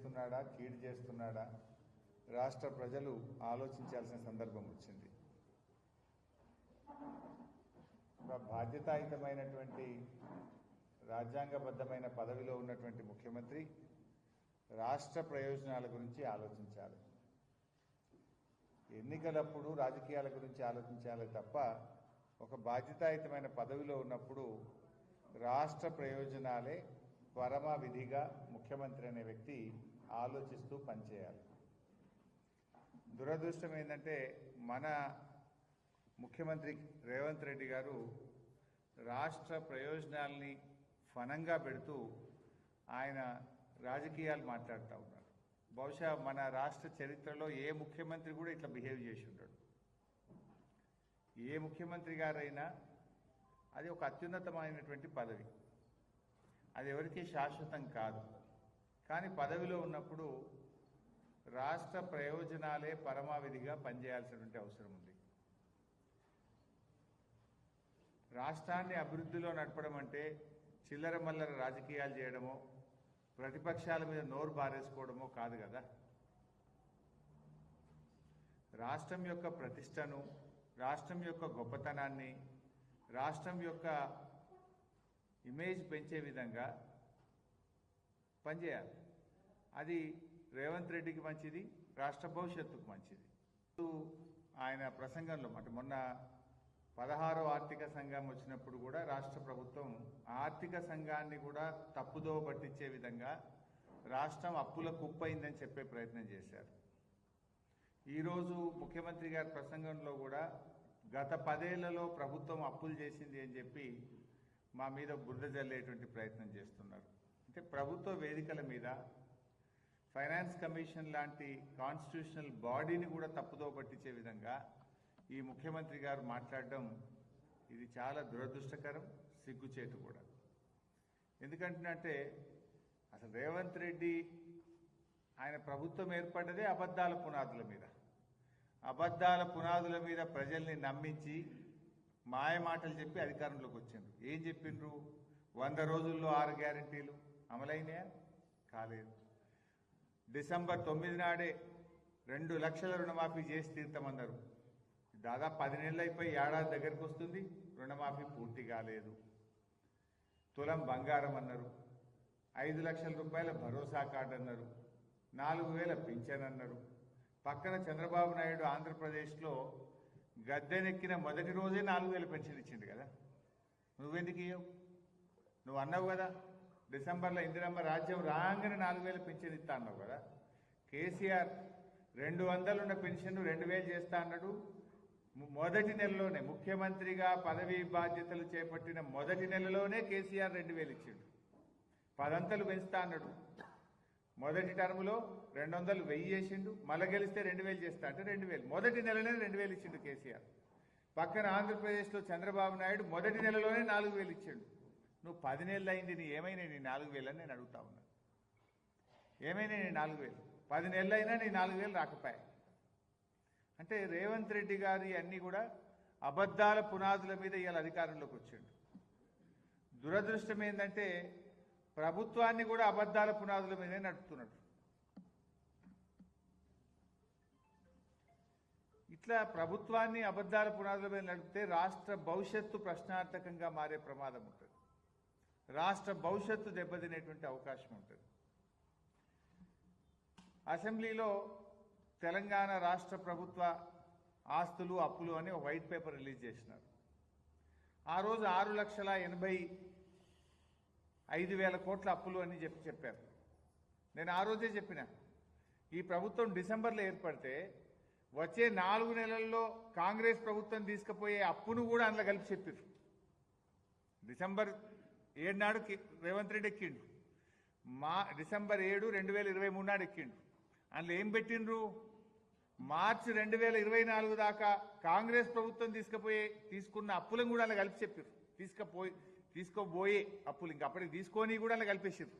చేస్తున్నాడా? కీడు చేస్తున్నాడా? రాష్ట్ర ప్రజలు ఆలోచించాల్సిన సందర్భం వచ్చింది. ఒక బాధ్యతాయుతమైనటువంటి రాజ్యాంగబద్ధమైన పదవిలో ఉన్నటువంటి ముఖ్యమంత్రి రాష్ట్ర ప్రయోజనాల గురించి ఆలోచించాలి. ఎన్నికలప్పుడు రాజకీయాల గురించి ఆలోచించాలి తప్ప ఒక బాధ్యతాయుతమైన పదవిలో ఉన్నప్పుడు రాష్ట్ర ప్రయోజనాలే పరమ విధిగా ముఖ్యమంత్రి అనే వ్యక్తి ఆలోచిస్తూ పనిచేయాలి. దురదృష్టం ఏంటంటే మన ముఖ్యమంత్రి రేవంత్ రెడ్డి గారు రాష్ట్ర ప్రయోజనాల్ని ఫనంగా పెడుతూ ఆయన రాజకీయాలు మాట్లాడుతూ ఉన్నారు. బహుశా మన రాష్ట్ర చరిత్రలో ఏ ముఖ్యమంత్రి కూడా ఇట్లా బిహేవ్ చేసి ఉంటాడు ఏ ముఖ్యమంత్రి గారైనా అది ఒక అత్యున్నతమైనటువంటి పదవి. అది ఎవరికీ శాశ్వతం కాదు. కానీ పదవిలో ఉన్నప్పుడు రాష్ట్ర ప్రయోజనాలే పరమావిధిగా పనిచేయాల్సినటువంటి అవసరం ఉంది. రాష్ట్రాన్ని అభివృద్ధిలో నడపడం అంటే చిల్లర మల్లర రాజకీయాలు చేయడమో ప్రతిపక్షాల మీద నోరు బారేసుకోవడమో కాదు కదా. రాష్ట్రం యొక్క ప్రతిష్టను రాష్ట్రం యొక్క గొప్పతనాన్ని రాష్ట్రం యొక్క ఇమేజ్ పెంచే విధంగా పనిచేయాలి. అది రేవంత్ రెడ్డికి మంచిది రాష్ట్ర భవిష్యత్తుకు మంచిది. ఆయన ప్రసంగంలో అంటే మొన్న పదహారో ఆర్థిక సంఘం వచ్చినప్పుడు కూడా రాష్ట్ర ప్రభుత్వం ఆర్థిక సంఘాన్ని కూడా తప్పుదో పట్టించే విధంగా రాష్ట్రం అప్పుల కుప్పైందని చెప్పే ప్రయత్నం చేశారు. ఈరోజు ముఖ్యమంత్రి గారి ప్రసంగంలో కూడా గత పదేళ్ళలో ప్రభుత్వం అప్పులు చేసింది అని చెప్పి మా మీద బురద జల్లేటువంటి ప్రయత్నం చేస్తున్నారు. అంటే ప్రభుత్వ వేదికల మీద ఫైనాన్స్ కమిషన్ లాంటి కాన్స్టిట్యూషనల్ బాడీని కూడా తప్పుదో పట్టించే విధంగా ఈ ముఖ్యమంత్రి గారు మాట్లాడడం ఇది చాలా దురదృష్టకరం సిగ్గుచేటు కూడా. ఎందుకంటున్నట్టే అసలు రేవంత్ రెడ్డి ఆయన ప్రభుత్వం ఏర్పడ్డదే అబద్ధాల పునాదుల మీద. అబద్ధాల పునాదుల మీద ప్రజల్ని నమ్మించి మాయ మాటలు చెప్పి అధికారంలోకి వచ్చిండ్రు. ఏం చెప్పిండ్రు? వంద రోజుల్లో ఆరు గ్యారంటీలు. అమలైనాయా కాలేదు. డిసెంబర్ తొమ్మిది నాడే రెండు లక్షల రుణమాఫీ చేసి తీర్థమన్నారు దాదాపు పది నెలలు అయిపోయి ఏడాది దగ్గరకు వస్తుంది రుణమాఫీ పూర్తి కాలేదు. తులం బంగారం అన్నారు. ఐదు లక్షల రూపాయల భరోసా కార్డు అన్నారు. నాలుగు వేల పింఛన్ అన్నారు. పక్కన చంద్రబాబు నాయుడు ఆంధ్రప్రదేశ్లో గద్దెనెక్కిన మొదటి రోజే నాలుగు వేల పెన్షన్ ఇచ్చింది కదా. నువ్వెందుకు ఇయ్యవు? నువ్వు అన్నావు కదా డిసెంబర్లో ఇందిరమ్మ రాజ్యం రాగానే నాలుగు వేల పెన్షన్ ఇస్తా అన్నావు కదా. కేసీఆర్ రెండు వందలు ఉన్న పెన్షన్ రెండు వేలు చేస్తా అన్నాడు. మొదటి నెలలోనే ముఖ్యమంత్రిగా పదవీ బాధ్యతలు చేపట్టిన మొదటి నెలలోనే కేసీఆర్ రెండు వేలు ఇచ్చిండు. పదంతలు పెంచుతా అన్నాడు. మొదటి టర్మ్లో రెండు వందలు వెయ్యి చేసిండు. మళ్ళీ గెలిస్తే రెండు వేలు చేస్తా అంటే రెండు వేలు. మొదటి నెలలోనే రెండు వేలు ఇచ్చిండు కేసీఆర్. పక్కన ఆంధ్రప్రదేశ్లో చంద్రబాబు నాయుడు మొదటి నెలలోనే నాలుగు వేలు ఇచ్చిండు. నువ్వు పది నెలలు అయింది నీ ఏమైనా నీ నాలుగు వేలు అని నేను అడుగుతా ఉన్నా. ఏమైనా నీ నాలుగు వేలు పది నెలలు అయినా నీ నాలుగు వేలు రాకపోయాయి అంటే రేవంత్ రెడ్డి గారి అన్నీ కూడా అబద్ధాల పునాదుల మీద ఇవాళ అధికారంలోకి వచ్చిండు. దురదృష్టం ఏంటంటే ప్రభుత్వాన్ని కూడా అబద్ధాల పునాదుల మీదే నడుపుతున్నాడు. ఇట్లా ప్రభుత్వాన్ని అబద్ధాల పునాదుల మీద నడిపితే రాష్ట్ర భవిష్యత్తు ప్రశ్నార్థకంగా మారే ప్రమాదం ఉంటుంది. రాష్ట్ర భవిష్యత్తు దెబ్బతినేటువంటి అవకాశం ఉంటుంది. అసెంబ్లీలో తెలంగాణ రాష్ట్ర ప్రభుత్వ ఆస్తులు అప్పులు అని ఒక వైట్ పేపర్ రిలీజ్ చేసినారు. ఆ రోజు ఆరు లక్షల ఎనభై ఐదు వేల కోట్ల అప్పులు అని చెప్పి చెప్పారు. నేను ఆ రోజే చెప్పిన ఈ ప్రభుత్వం డిసెంబర్లో ఏర్పడితే వచ్చే నాలుగు నెలల్లో కాంగ్రెస్ ప్రభుత్వం తీసుకుపోయే అప్పును కూడా అందులో కలిపి చెప్పారు డిసెంబర్ ఏడునాడు రేవంత్ రెడ్డి ఎక్కిండు. మా డిసెంబర్ ఏడు రెండు వేల ఇరవై మూడు నాడు ఎక్కిండు. అందులో ఏం పెట్టిండ్రు? మార్చి రెండు వేల ఇరవై నాలుగు దాకా కాంగ్రెస్ ప్రభుత్వం తీసుకుపోయే తీసుకున్న అప్పులను కూడా అలా కలిపి చెప్పారు తీసుకుపోయి తీసుకోబోయే అప్పులు ఇంకా అప్పటికి తీసుకొని కూడా అలా కలిపేసారు